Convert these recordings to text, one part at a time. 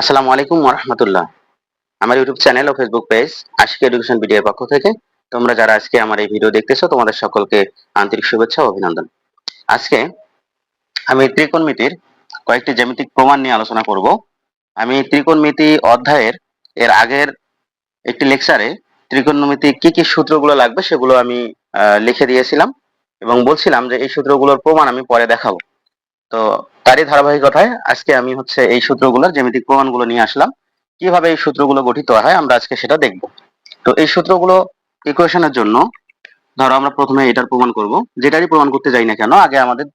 আসসালামু আলাইকুম রহমতুল্লাহ আমার ইউটিউব চ্যানেল ও ফেসবুক পেজ আশিক এডুকেশন ভিডিওর পক্ষ থেকে, তোমরা যারা আজকে আমার এই ভিডিও দেখতেছো, তোমাদের সকলকে আন্তরিক শুভেচ্ছা ও অভিনন্দন। আজকে আমি ত্রিকোণমিতির কয়েকটি জ্যামিতিক প্রমাণ নিয়ে আলোচনা করব। আমি ত্রিকোণমিতি অধ্যায়ের এর আগের একটি লেকচারে ত্রিকোণমিতি কি কি সূত্রগুলো লাগবে সেগুলো আমি লিখে দিয়েছিলাম এবং বলছিলাম যে এই সূত্রগুলোর প্রমাণ আমি পরে দেখাবো। তো তারই ধারাবাহিকতায় আজকে আমি হচ্ছে এই সূত্রগুলোর জ্যামিতিক প্রমাণগুলো নিয়ে আসলাম। কীভাবে এই সূত্রগুলো গঠিত হয় আমরা আজকে সেটা দেখব। তো এই সূত্রগুলো ইকুয়েশনের জন্য ধরো আমরা প্রথমে এটার প্রমাণ করব। যেটারই প্রমাণ করতে যাই না কেন, আগে আমাদের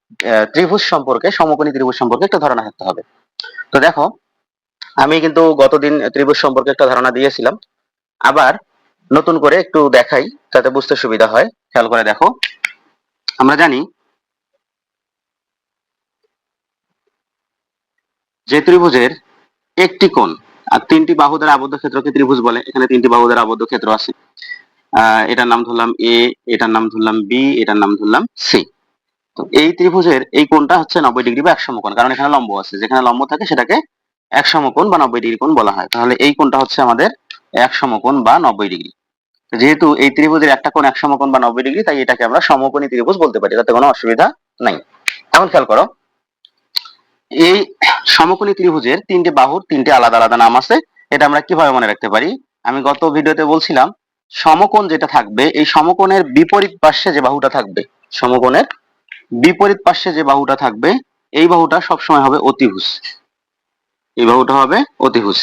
ত্রিভুজ সম্পর্কে, সমকোণী ত্রিভুজ সম্পর্কে একটা ধারণা থাকতে হবে। তো দেখো, আমি কিন্তু গতদিন ত্রিভুজ সম্পর্কে একটা ধারণা দিয়েছিলাম। আবার নতুন করে একটু দেখাই যাতে বুঝতে সুবিধা হয়। খেয়াল করে দেখো। আমরা জানি যে ত্রিভুজের একটি কোণ, আর তিনটি বাহু দ্বারা আবদ্ধ ক্ষেত্রকে ত্রিভুজ বলে, এখানে তিনটি বাহু দ্বারা আবদ্ধ ক্ষেত্র আছে। এটার নাম ধরলাম এ এটার নাম ধরলাম বি এটার নাম ধরলাম সি তো এই ত্রিভুজের এই কোণটা হচ্ছে নব্বই ডিগ্রি বা এক সমকোণ কারণ এখানে লম্ব আছে। যেখানে লম্ব থাকে সেটাকে এক সমকোণ বা নব্বই ডিগ্রি কোণ বলা হয়। তাহলে এই কোণটা হচ্ছে আমাদের এক সমকোণ বা নব্বই ডিগ্রি। যেহেতু এই ত্রিভুজের একটা কোণ এক সমকোণ বা নব্বই ডিগ্রি, তাই এটাকে আমরা সমকোণী ত্রিভুজ বলতে পারি। তাতে কোনো অসুবিধা নাই। এখন খেয়াল করো এই সমকোণী ত্রিভুজের তিনটে বাহুর তিনটে আলাদা আলাদা নাম আছে। এটা আমরা কীভাবে মনে রাখতে পারি? আমি গত ভিডিওতে বলছিলাম, সমকোণ যেটা থাকবে, এই সমকোণের বিপরীত পার্শ্বে যে বাহুটা থাকবে, সমকোণের বিপরীত পার্শ্বে যে বাহুটা থাকবে, এই বাহুটা সবসময় হবে অতিভুজ। এই বাহুটা হবে অতিভুজ।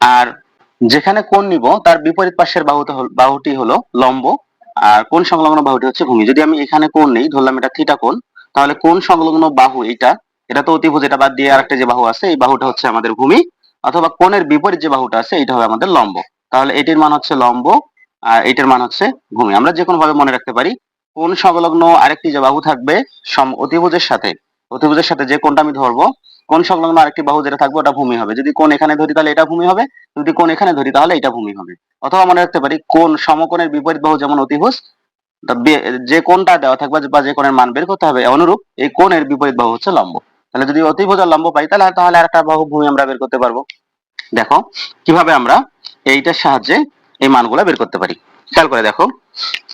আর যেখানে কোণ নিব, তার বিপরীত পার্শ্বের বাহুটা বাহুটি হলো লম্ব, আর কোন সংলগ্ন বাহুটি হচ্ছে ভূমি। যদি আমি এখানে কোণ নেই, ধরলাম এটা থিটা কোণ, তাহলে কোন সংলগ্ন বাহু এটা এটা তো অতিভুজ এটা বাদ দিয়ে আরেকটা যে বাহু আছে, এই বাহুটা হচ্ছে আমাদের ভূমি, অথবা কোণের বিপরীত যে বাহুটা আছে এটা হবে আমাদের লম্ব। তাহলে এটির মান হচ্ছে লম্ব, আর এটির মান হচ্ছে ভূমি। আমরা যে কোনো ভাবে মনে রাখতে পারি কোণ সংলগ্ন আরেকটি যে বাহু থাকবে, সম অতিভুজের সাথে অতিভুজের সাথে যে কোণটা আমি ধরবো, কোন সংলগ্ন আরেকটি বাহু যেটা থাকবে, ওটা ভূমি হবে। যদি কোন এখানে ধরি, তাহলে এটা ভূমি হবে। যদি কোন এখানে ধরি, তাহলে এটা ভূমি হবে। অথবা মনে রাখতে পারি কোন সমকোণের বিপরীত বাহু যেমন অতিভুজ যে কোনটা দেওয়া থাকবে, বা যে কোণের মান বের করতে হবে, অনুরূপ এই কোণের বিপরীত বাহু হচ্ছে লম্ব। তাহলে যদি অতিভুজ আর লম্ব পাই, তাহলে তাহলে আরেকটা বাহু ভূমি আমরা বের করতে পারব। দেখো, কীভাবে আমরা এইটার সাহায্যে এই মানগুলো বের করতে পারি। খেয়াল করে দেখো,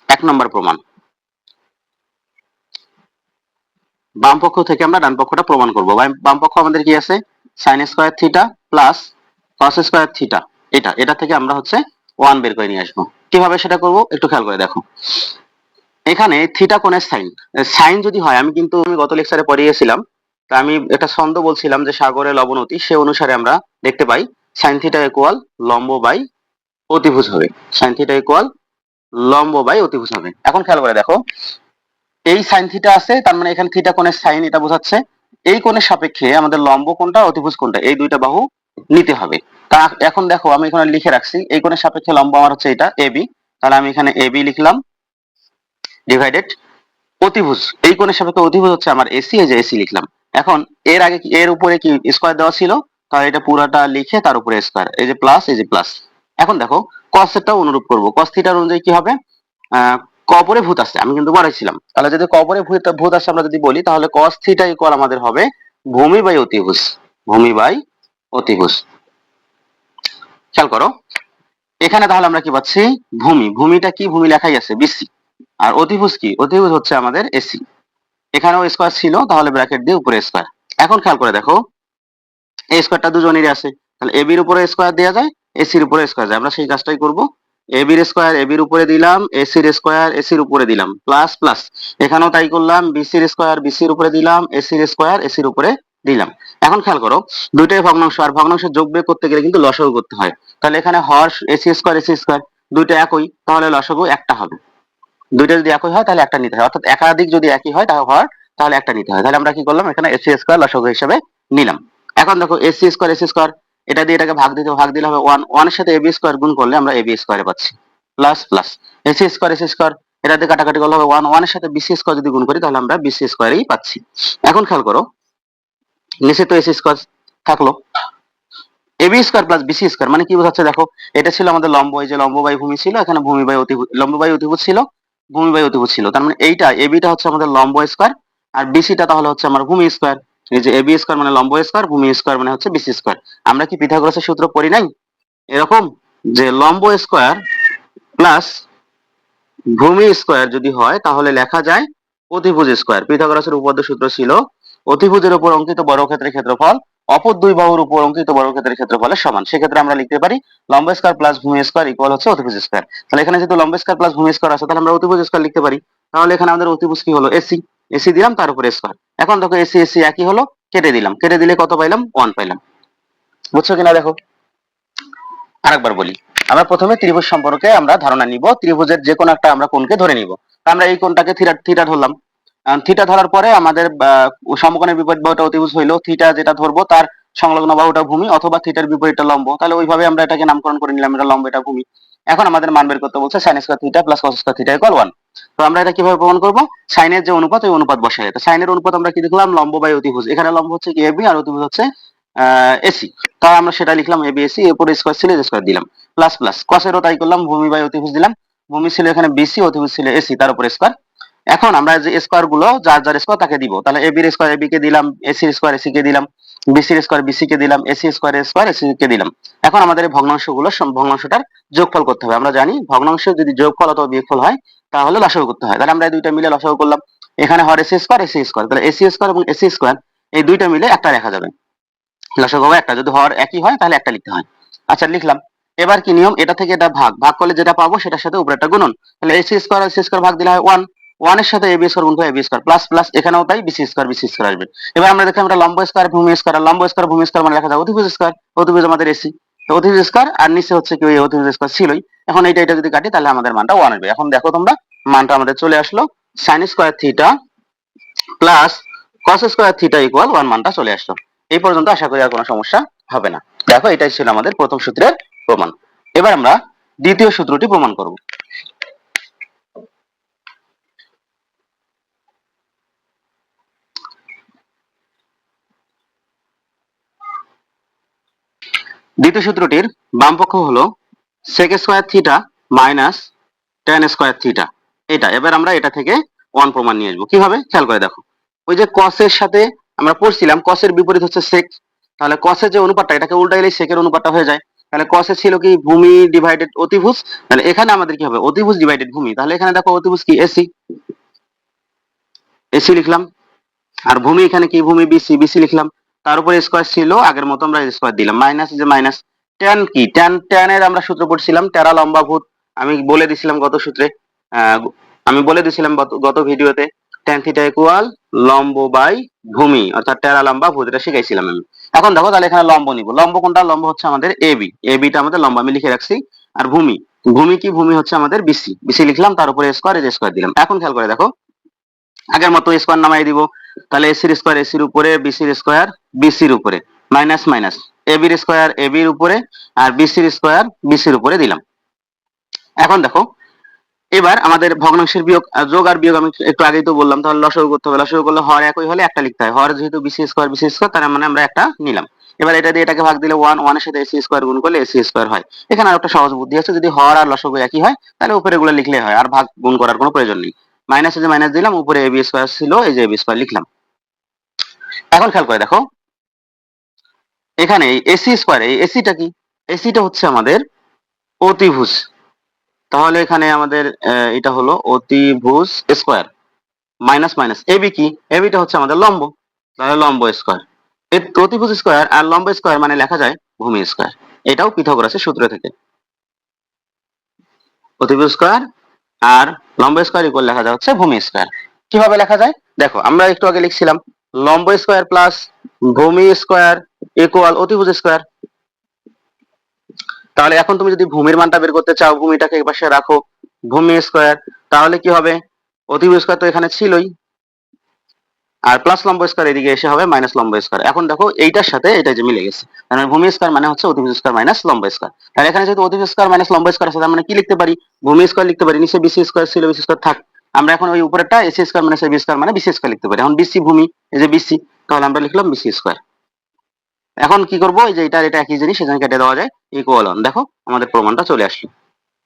এক নম্বর প্রমাণ। বাম পক্ষ থেকে আমরা ডান পক্ষটা প্রমাণ করব। বাম- পক্ষ আমাদের কি আছে? Sine square theta plus cos square theta এটা এটা থেকে আমরা হচ্ছে ওয়ান বের করে নিয়ে আসব। কীভাবে সেটা করব? একটু খেয়াল করে দেখো। এখানে থিটা কোণের সাইন সাইন যদি হয়, আমি কিন্তু আমি গত লেকচারে পড়িয়েছিলাম তা আমি একটা ছন্দ বলছিলাম যে সাগরের লবণতি সে অনুসারে আমরা দেখতে পাই সাইন থিটা ইকুয়াল লম্ব বাই অতিভুজ হবে। সাইন থিটা ইকুয়াল লম্ব বাই অতিভুজ হবে। এখন খেয়াল করে দেখো, এই সাইন থিটা আছে, তার মানে এখানে থিটা কোণের সাইন এটা বোঝাচ্ছে। এই কোণের সাপেক্ষে আমাদের লম্ব কোণটা, অতিভুজ কোণটা, এই দুইটা বাহু নিতে হবে। তা এখন দেখো, আমি এখানে লিখে রাখছি, এই কোণের সাপেক্ষে লম্ব আমার হচ্ছে এটা এবি তাহলে আমি এখানে এবি লিখলাম ডিভাইডেড অতিভুজ। এই কোণের সাপেক্ষে অতিভুজ হচ্ছে আমার এসি এই যে এসি লিখলাম। এখন এর আগে এর উপরে কি স্কোয়ার দেওয়া ছিল? তাহলে এটা পুরাটা লিখে তার উপরে স্কোয়ার এই যে প্লাস এই যে প্লাস এখন দেখো কসেরটাও অনুরূপ করব। কস থিটার অনুযায়ী কি হবে? কপরে ভূত আসছে। আমি কিন্তু পড়াইছিলাম তাহলে যদি কপরে ভূত ভূত আসছে আমরা যদি বলি, তাহলে কস থিটা ইকুয়াল আমাদের হবে ভূমি বাই অতিভুজ। ভূমি বাই অতিভুজ। খেয়াল করো। এখানে তাহলে আমরা কি পাচ্ছি? ভূমি। ভূমিটা কি? ভূমি লেখাই আছে বিসি আর অতিভুজ কি? অতিভুজ হচ্ছে আমাদের এসি এখানেও স্কোয়ার ছিল, তাহলে ব্র্যাকেট দিয়ে উপরে স্কোয়ার এখন খেয়াল করে দেখো, এই স্কোয়ারটা দুজনেরই আছে। তাহলে এবির উপরে স্কোয়ার দেওয়া যায় এসির উপরে স্কোয়ার যায়। আমরা সেই কাজটাই করব। এবির স্কোয়ার এবির উপরে দিলাম এসির স্কোয়ার এসির উপরে দিলাম। প্লাস প্লাস এখানেও তাই করলাম বিসির স্কোয়ার বিসির উপরে দিলাম এসির স্কোয়ার এসির উপরে দিলাম। এখন খেয়াল করো, দুইটাই ভগ্নাংশ, আর ভগ্নাংশ যোগ বিয়োগ করতে গেলে কিন্তু লসাগু করতে হয়। তাহলে এখানে হর এসি স্কোয়ার এসি স্কোয়ার দুইটা একই, তাহলে লসাগু একটা হবে। দুইটা যদি একই হয়, তাহলে একটা নিতে হয়। অর্থাৎ একাধিক যদি একই হয় তাহলে হর তাহলে একটা নিতে হয়। তাহলে আমরা কি করলাম? এখানে এসি স্কোয়ার লসাগু হিসেবে নিলাম। এখন দেখো এসি স্কোয়ার এসি স্কোয়ার এটা দিয়ে এটাকে ভাগ দিতে ভাগ দিলে হবে ওয়ান ওয়ানের সাথে এবি স্কোয়ার গুণ করলে আমরা এবি স্কোয়ারে পাচ্ছি। Plus plus AC square AC square এটা দিয়ে কাটাকাটি করলে হবে ওয়ান ওয়ানের সাথে বিসি স্কোয়ার যদি গুণ করি, তাহলে আমরা বিসি স্কোয়ারই পাচ্ছি। এখন খেয়াল করো, নিচে তো এসি স্কোয়ার থাকল। AB square plus BC square মানে কি বোঝাচ্ছে দেখো? এটা ছিল আমাদের লম্ব, এই যে লম্ব বাই ভূমি ছিল, এখানে ভূমি বাই অতিভুজ লম্ব বাই অতিভুজ ছিল। ভূমি বাই অতিভুজ ছিল। তার মানে এইটা এবিটা হচ্ছে আমাদের লম্ব স্কোয়ার আর বিসিটা তাহলে হচ্ছে আমার ভূমি স্কোয়ার এই যে এবি স্কোয়ার মানে লম্ব স্কোয়ার ভূমি স্কোয়ার মানে হচ্ছে বিসি স্কোয়ার আমরা কি পিথাগোরাসের সূত্র পড়ি নাই? এরকম যে লম্ব স্কোয়ার প্লাস ভূমি স্কোয়ার যদি হয়, তাহলে লেখা যায় অতিভুজ স্কোয়ার পিথাগোরাসের উপপাদ্য সূত্র ছিল, অতিভুজের উপর অঙ্কিত বর্গক্ষেত্রের ক্ষেত্রফল অপর দুই বাহুর উপর অঙ্কিত বর্গক্ষেত্রের ক্ষেত্রফলের সমান। সেক্ষেত্রে আমরা লিখতে পারি লম্ব স্কোয়ার প্লাস ভূমি স্কোয়ার ইকুয়াল হচ্ছে অতিভুজ স্কোয়ার। তাহলে এখানে যেহেতু লম্ব স্কোয়ার প্লাস ভূমি স্কোয়ার আছে, তাহলে আমরা অতিভুজ স্কোয়ার লিখতে পারি। তাহলে এখানে আমাদের অতিভুজ কি হলো? এসি এসি দিলাম, তার উপরে স্কোয়ার। এখন দেখো এসি এসি একই হলো, কেটে দিলাম। কেটে দিলে কত পাইলাম? ওয়ান পাইলাম। বুঝছ কিনা দেখো? আরেকবার বলি। আমরা প্রথমে ত্রিভুজ সম্পর্কে আমরা ধারণা নিব। ত্রিভুজের যে কোনো একটা আমরা কোণকে ধরে নিব। আমরা এই কোণটাকে থিটা থিটা ধরলাম। থিটা ধরার পরে আমাদের সমকোণের বিপরীত বাহুটা অতিভুজ হইল থিটা যেটা ধরবো তার সংলগ্ন বাহুটা ভূমি অথবা থিটার বিপরীতটা লম্ব। তাহলে ওইভাবে আমরা এটাকে নামকরণ করে নিলাম, এটা লম্ব, এটা ভূমি। এখন আমাদের মান বের করতে বলছে sine square theta plus cos square theta equal one তো আমরা এটা কীভাবে প্রমাণ করব? সাইনের যে অনুপাত, ওই অনুপাত বসাই তো সাইনের অনুপাত আমরা কি দেখলাম লম্ব বাই অতিভুজ। এখানে লম্ব হচ্ছে কি? এবি আর অতিভুজ হচ্ছে এসি তাহলে আমরা সেটা লিখলাম এবি এসি এরপর স্কোয়ার ছিল স্কোয়ার দিলাম। প্লাস প্লাস কসেরও তাই করলাম, ভূমি বাই অতিভুজ দিলাম। ভূমি ছিল এখানে বিসি অতিভুজ ছিল এসি তার উপর স্কোয়ার এখন আমরা যে স্কোয়ারগুলো যার যার স্কোয়ার তাকে দিব তাহলে এবি এর স্কোয়ার এবি কে দিলাম এসি এর স্কোয়ার এসি কে দিলাম বিসি এর স্কোয়ার বিসি কে দিলাম এসি স্কোয়ার স্কোয়ার এসি কে দিলাম এখন আমাদের এই ভগ্নাংশগুলো ভগ্নাংশটার যোগফল করতে হবে আমরা জানি ভগ্নাংশ যদি যোগফল অথবা বিয়োগফল হয় তাহলে লসাগু করতে হয় তাহলে আমরা এই দুইটা মিলে লসাগু করলাম এখানে হর এসি স্কোয়ার এসি স্কোয়ার তাহলে এসি স্কোয়ার এবং এসি স্কোয়ার এই দুইটা মিলে একটা লেখা যাবে লসাগু হবে একটা যদি হর একই হয় তাহলে একটা লিখতে হয় আচ্ছা লিখলাম এবার কি নিয়ম এটা থেকে এটা ভাগ ভাগ করলে যেটা পাবো সেটার সাথে উপরে একটা গুণন তাহলে এসি স্কোয়ার এসি স্কোয়ার ভাগ দিলে হয় ওয়ান ওয়ানের সাথে এবি স্কোয়ার গুণ করে এবি স্কোয়ার প্লাস প্লাস এখানেও তাই বিসি স্কোয়ার বিসি স্কোয়ার আসবে। এবার আমরা দেখলাম এটা লম্ব স্কোয়ার ভূমি স্কোয়ার লম্ব স্কোয়ার ভূমি স্কোয়ার মানে লেখা যায় অতিভুজ স্কোয়ার অতিভুজ আমাদের এসি তো অতিভুজ স্কোয়ার আর নিচে হচ্ছে কি ওই অতিভুজ স্কোয়ার ছিলই। এখন এইটা এটা যদি কাটি, তাহলে আমাদের মানটা ওয়ান আসবে। এখন দেখো তোমরা, মানটা আমাদের চলে আসলো। Sine square theta plus cos square theta equal one মানটা চলে আসলো। এই পর্যন্ত আশা করি আর কোনো সমস্যা হবে না। দেখো, এটাই ছিল আমাদের প্রথম সূত্রের প্রমাণ। এবার আমরা দ্বিতীয় সূত্রটি প্রমাণ করব। দ্বিতীয় সূত্রটির বাম পক্ষ হলো sec square theta minus tan square theta এটা, এবার আমরা এটা থেকে ওয়ান প্রমাণ নিয়ে আসব। কীভাবে? খেয়াল করে দেখো। ওই যে কসের সাথে আমরা পড়ছিলাম কসের বিপরীত হচ্ছে সেক তাহলে কসের যে অনুপাতটা, এটাকে উল্টাইলে সেকের অনুপাতটা হয়ে যায়। তাহলে কসে ছিল কি? ভূমি ডিভাইডেড অতিভুজ। তাহলে এখানে আমাদের কি হবে? অতিভুজ ডিভাইডেড ভূমি। তাহলে এখানে দেখো অতিভুজ কি? এসি এসি লিখলাম। আর ভূমি এখানে কি? ভূমি বিসি বিসি লিখলাম। তার উপরে স্কোয়ার ছিল, আগের মতো আমরা স্কোয়ার দিলাম। মাইনাস যে মাইনাস ট্যান কি? ট্যান ট্যানের আমরা সূত্র পড়ছিলাম টেরা লম্বা ভূত। আমি বলে দিছিলাম গত সূত্রে আমি বলে দিছিলাম গত- ভিডিওতে ট্যান থিটা ইকুয়াল লম্ব বাই ভূমি, অর্থাৎ টেরা লম্বা ভূত, এটা শিখাইছিলাম আমি। এখন দেখো তাহলে এখানে লম্ব নিব। লম্ব কোনটা? লম্ব হচ্ছে আমাদের এবি এবিটা আমাদের লম্ব, আমি লিখে রাখছি। আর ভূমি ভূমি কি? ভূমি হচ্ছে আমাদের বিসি বিসি লিখলাম, তার উপরে স্কোয়ার স্কোয়ার দিলাম। এখন খেয়াল করে দেখো, আগের মতো স্কোয়ার নামাই দিব। তাহলে এসির স্কোয়ার এসির উপরে বিসির স্কোয়ার বিসির উপরে। মাইনাস মাইনাস এবির স্কোয়ার এবির উপরে আর বিসির স্কোয়ার বিসির উপরে দিলাম। এখন দেখো, এবার আমাদের ভগ্নাংশের বিয়োগ যোগ আর বিয়োগ আমি একটু আগেই তো বললাম, তাহলে লসগু করতে হবে। লসগু করলে হর একই হলে একটা লিখতে হয়। হর যেহেতু বিসি স্কোয়ার বিসি স্কোয়ার তার মানে আমরা একটা নিলাম। এবার এটা দিয়ে এটাকে ভাগ দিলে ওয়ান ওয়ানের সাথে এসি স্কোয়ার গুণ করলে এসি স্কোয়ার হয়। এখানে আর একটা সহজ বুদ্ধি আছে, যদি হর আর লসগু একই হয়, তাহলে উপরে এগুলো লিখলে হয়, আর ভাগ গুণ করার কোনো প্রয়োজন নেই। মাইনাসে যে মাইনাস দিলাম, উপরে এবি স্কোয়ার ছিল, এই যে এবি স্কোয়ার লিখলাম। এখন খেয়াল করে দেখো, এখানে এসি স্কোয়ার এই এসিটা কি? এসিটা হচ্ছে আমাদের অতিভুজ। তাহলে এখানে আমাদের এটা হলো অতিভুজ স্কোয়ার মাইনাস মাইনাস এবি কি? এবিটা হচ্ছে আমাদের লম্ব। তাহলে লম্ব স্কোয়ার অতিভুজ স্কোয়ার আর লম্ব স্কোয়ার মানে লেখা যায় ভূমি স্কোয়ার এটাও পিথাগোরাসের সূত্র থেকে। অতিভুজ স্কোয়ার আর লম্ব স্কোয়ার ইকুয়াল লেখা যায় হচ্ছে ভূমি স্কোয়ার কীভাবে লেখা যায়? দেখো, আমরা একটু আগে লিখছিলাম, লম্ব স্কোয়ার প্লাস ভূমি স্কোয়ার ইকুয়াল অতিভুজ স্কোয়ার তাহলে এখন তুমি যদি ভূমির মানটা বের করতে চাও, ভূমিটাকে পাশে রাখো, ভূমি স্কোয়ার তাহলে কি হবে? অতিভুজ স্কোয়ার তো এখানে ছিলই। আর প্লাস লম্ব স্কোয়ার এদিকে এসে হবে মাইনাস লম্ব স্কোয়ার এখন দেখো এইটার সাথে এটা যে মিলে গেছে। মানে ভূমি স্কোয়ার মানে হচ্ছে অতিভুজ স্কোয়ার মাইনাস লম্ব স্কোয়ার তাহলে এখানে যেহেতু অতিভুজ স্কোয়ার মাইনাস লম্ব স্কোয়ার আছে, তার মানে কি লিখতে পারি? ভূমি স্কোয়ার লিখতে পারি। নিচে বিসি স্কোয়ার ছিল বিসি স্কোয়ার থাক। আমরা এখন ওই উপরেরটা AC square minus AB square মানে বিসি স্কোয়ার লিখতে পারি। এখন বিসি ভূমি, এই যে বিসি তাহলে আমরা লিখলাম বিসি স্কোয়ার এখন কি করব? এই যে এটা এটা একই জিনিস সেখানে কেটে দেওয়া যায়। ইকুয়াল অন দেখো আমাদের প্রমাণটা চলে আসলো।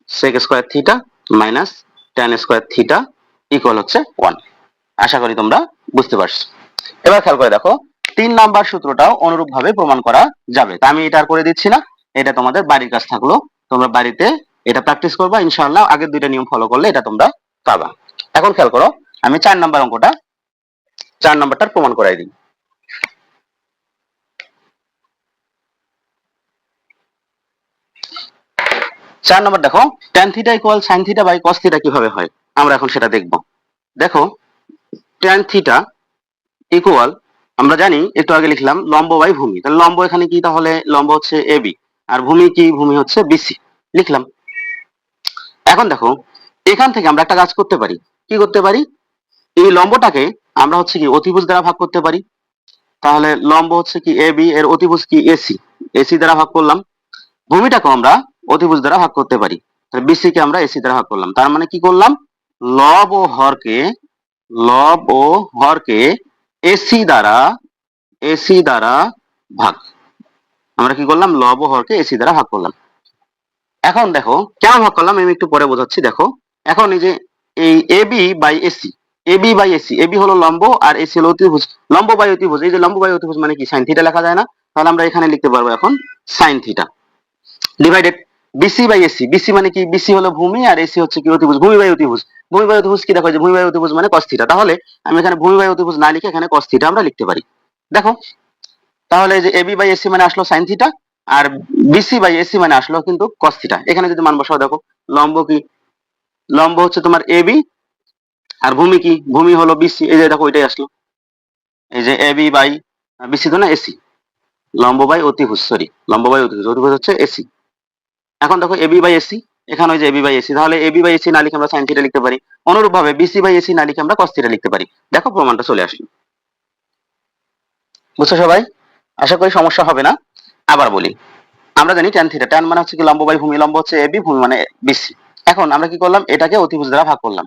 Sec square theta minus tan square theta equal হচ্ছে ওয়ান আশা করি তোমরা বুঝতে পারছ। এবার খেয়াল করে দেখো, তিন নাম্বার সূত্রটাও অনুরূপ ভাবে প্রমাণ করা যাবে। তা আমি এটা করে দিচ্ছি না, এটা তোমাদের বাড়ির কাজ থাকল। তোমরা বাড়িতে এটা প্র্যাকটিস করবা, ইনশাআল্লাহ আগের দুইটা নিয়ম ফলো করলে এটা তোমরা পাবা। এখন খেয়াল করো, আমি চার নাম্বার অঙ্কটা, চার নাম্বারটার প্রমাণ করাই দিই। চার নম্বর দেখো, tan theta equal sin theta by cos theta কীভাবে হয়? আমরা এখন সেটা দেখব। দেখো tan থিটা ইকুয়াল আমরা জানি, একটু আগে লিখলাম লম্ব বাই ভূমি। তাহলে লম্ব এখানে কি? তাহলে লম্ব হচ্ছে এবি আর ভূমি কি? ভূমি হচ্ছে বিসি লিখলাম। এখন দেখো, এখান থেকে আমরা একটা কাজ করতে পারি। কি করতে পারি? এই লম্বটাকে আমরা হচ্ছে কি অতিভুজ দ্বারা ভাগ করতে পারি। তাহলে লম্ব হচ্ছে কি এবি এর অতিভুজ কি এসি এসি দ্বারা ভাগ করলাম। ভূমিটাকে আমরা অতিভুজ দ্বারা ভাগ করতে পারি। তাহলে বিসি কে আমরা এসি দ্বারা ভাগ করলাম। তার মানে কি করলাম? লব ও হরকে লব ও হরকে এসি দ্বারা এসি দ্বারা ভাগ। আমরা কি করলাম? লব ও হরকে এসি দ্বারা ভাগ করলাম। এখন দেখো কেন ভাগ করলাম? আমি একটু পরে বোঝাচ্ছি। দেখো, এখন এই যে এই AB by AC AB by AC AB হলো লম্ব আর এসি হলো অতিভুজ। লম্ব বাই অতিভুজ, এই যে লম্ব বাই অতিভুজ মানে কি? সাইন থিটা লেখা যায় না? তাহলে আমরা এখানে লিখতে পারব এখন sine theta divided BC by AC BC মানে কি? বিসি হলো ভূমি আর এসি হচ্ছে কি অতিভুজ? ভূমি বাই অতিভুজ। ভূমি বাই অতিভুজ কি? দেখো যে ভূমি বাই অতিভুজ মানে cos থিটা তাহলে আমি এখানে ভূমি বাই অতিভুজ না লিখে এখানে cos থিটা আমরা লিখতে পারি। দেখো, তাহলে যে এবি বাই এসি মানে আসলো সাইন থিটা আর বিসি বাই এসি মানে আসলো কিন্তু cos থিটা এখানে যদি মান বসাও, দেখো, লম্ব কি? লম্ব হচ্ছে তোমার এবি আর ভূমি কি? ভূমি হলো বিসি এই যে দেখো এটাই আসলো। এই যে এবি বাই বিসি তো না এসি লম্ব বাই অতিভুজ সরি লম্ব বাই অতিভুজ। অতিভুজ হচ্ছে এসি এখন দেখো এবি বাই এসি এখানে ওই যে এবি বাই এসি তাহলে এবি বাই এসি না লিখে আমরা সাইন থিটা লিখতে পারি। অনুরূপ ভাবে বিসি বাই এসি না লিখে আমরা cos থিটা লিখতে পারি। দেখো প্রমাণটা চলে আসলো। বুঝছ সবাই? আশা করি সমস্যা হবে না। আবার বলি, আমরা জানি ট্যান থিটা ট্যান মানে হচ্ছে কি লম্ব বাই ভূমি, লম্ব হচ্ছে এবি ভূমি মানে বিসি এখন আমরা কি করলাম? এটাকে অতিভুজ দ্বারা ভাগ করলাম।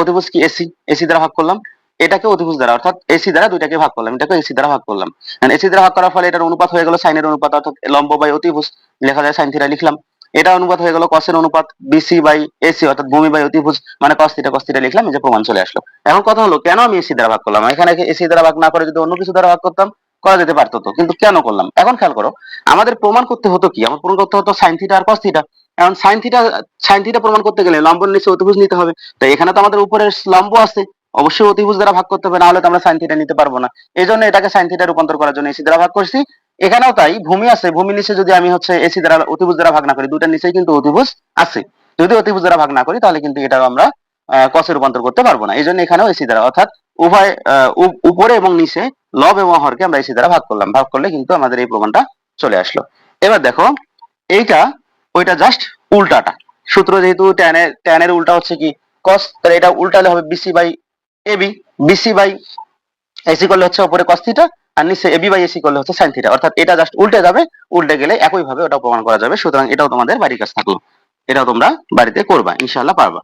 অতিভুজ কি এসি এসি দ্বারা ভাগ করলাম। এটাকে অতিভুজ দ্বারা, অর্থাৎ এসি দ্বারা দুইটাকে ভাগ করলাম, এটাকে এসি দ্বারা ভাগ করলাম। এসি দ্বারা ভাগ করার ফলে এটার অনুপাত হয়ে গেল সাইনের অনুপাত, অর্থাৎ লম্ব বাই অতিভুজ, লেখা যায় সাইন থিটা লিখলাম। এটা অনুপাত হয়ে গেল কসের অনুপাত বিসি বাই এসি অর্থাৎ ভূমি বাই অতিভুজ মানে কস থিটা কস থিটা লিখলাম, এই যে প্রমাণ চলে আসলো। এখন কথা হলো, কেন আমি এসি দ্বারা ভাগ করলাম? এখানে এসি দ্বারা ভাগ না করে যদি অন্য কিছু দ্বারা ভাগ করতাম, করা যেতে পারতো তো, কিন্তু কেন করলাম? এখন খেয়াল করো, আমাদের প্রমাণ করতে হতো কি? আমার প্রমাণ করতে হতো সাইন থিটা আর কস থিটা এখন সাইন থিটা সাইন থিটা প্রমাণ করতে গেলে লম্ব নিচে অতিভুজ নিতে হবে। তো এখানে তো আমাদের উপরে লম্ব আছে। অবশ্যই অতিভুজ দ্বারা ভাগ করতে হবে, না হলে তো আমরা সাইন থিটা নিতে পারব না। এই জন্য এটাকে সাইন থিটা রূপান্তর করার জন্য এসি দ্বারা ভাগ করছি। এখানেও তাই, ভূমি আছে, ভূমি নিচে যদি আমি হচ্ছে এসি দ্বারা, অতিভুজ দ্বারা ভাগ না করি দুটার নিচেই কিন্তু অতিভুজ আছে। যদি অতিভুজ দ্বারা ভাগ না করি, তাহলে কিন্তু এটা আমরা কসে রূপান্তর করতে পারব না। এই জন্য এখানেও এসি দ্বারা, অর্থাৎ উভয় উপরে এবং নিচে লব এবং হরকে আমরা এসি দ্বারা ভাগ করলাম। ভাগ করলে কিন্তু আমাদের এই প্রমাণটা চলে আসলো। এবার দেখো, এইটা, ওইটা জাস্ট উল্টাটা। সূত্র যেহেতু ট্যানের ট্যানের উল্টা হচ্ছে কি? কস তাহলে এটা উল্টালে হবে BC by AB BC by AC করলে হচ্ছে উপরে cos আর নিচে এবি বাই এসি করলে হচ্ছে থিটা অর্থাৎ এটা জাস্ট উল্টে যাবে, উল্টে গেলে একই ভাবে ওটা প্রমাণ করা যাবে। সুতরাং এটাও তোমাদের বাড়ির কাজ থাকল। এটাও তোমরা বাড়িতে করবা পারবা।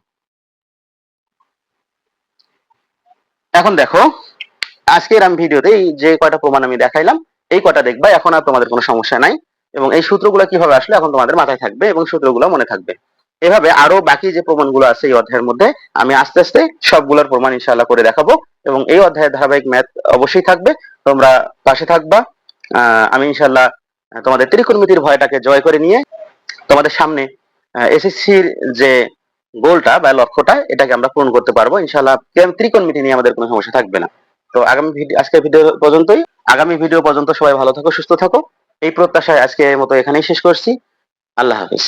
এখন দেখো, আজকের আমি ভিডিওতে এই যে কয়টা প্রমাণ আমি দেখাইলাম, এই কয়টা দেখবা, এখন আর তোমাদের কোনো সমস্যা নাই। এবং এই সূত্রগুলো কীভাবে আসলে, এখন তোমাদের মাথায় থাকবে এবং সূত্রগুলো মনে থাকবে। এভাবে আরও বাকি যে প্রমাণগুলো আছে এই অধ্যায়ের মধ্যে, আমি আস্তে আস্তে সবগুলোর প্রমাণ ইনশাআল্লাহ করে দেখাবো এবং এই অধ্যায়ের ধারাবাহিক ম্যাথ অবশ্যই থাকবে। তোমরা পাশে থাকবা। আমি ইনশাআল্লাহ তোমাদের ত্রিকোণমিতির ভয়টাকে জয় করে নিয়ে তোমাদের সামনে এসএসসির যে গোলটা বা লক্ষ্যটা, এটাকে আমরা পূরণ করতে পারব। ইনশাআল্লাহ ত্রিকোণমিতি নিয়ে আমাদের কোনো সমস্যা থাকবে না। তো আগামী ভিডিও আজকের ভিডিও পর্যন্তই। আগামী ভিডিও পর্যন্ত সবাই ভালো থাকো, সুস্থ থাকো। এই প্রত্যাশায় আজকে মতো এখানেই শেষ করছি। আল্লাহ হাফিজ।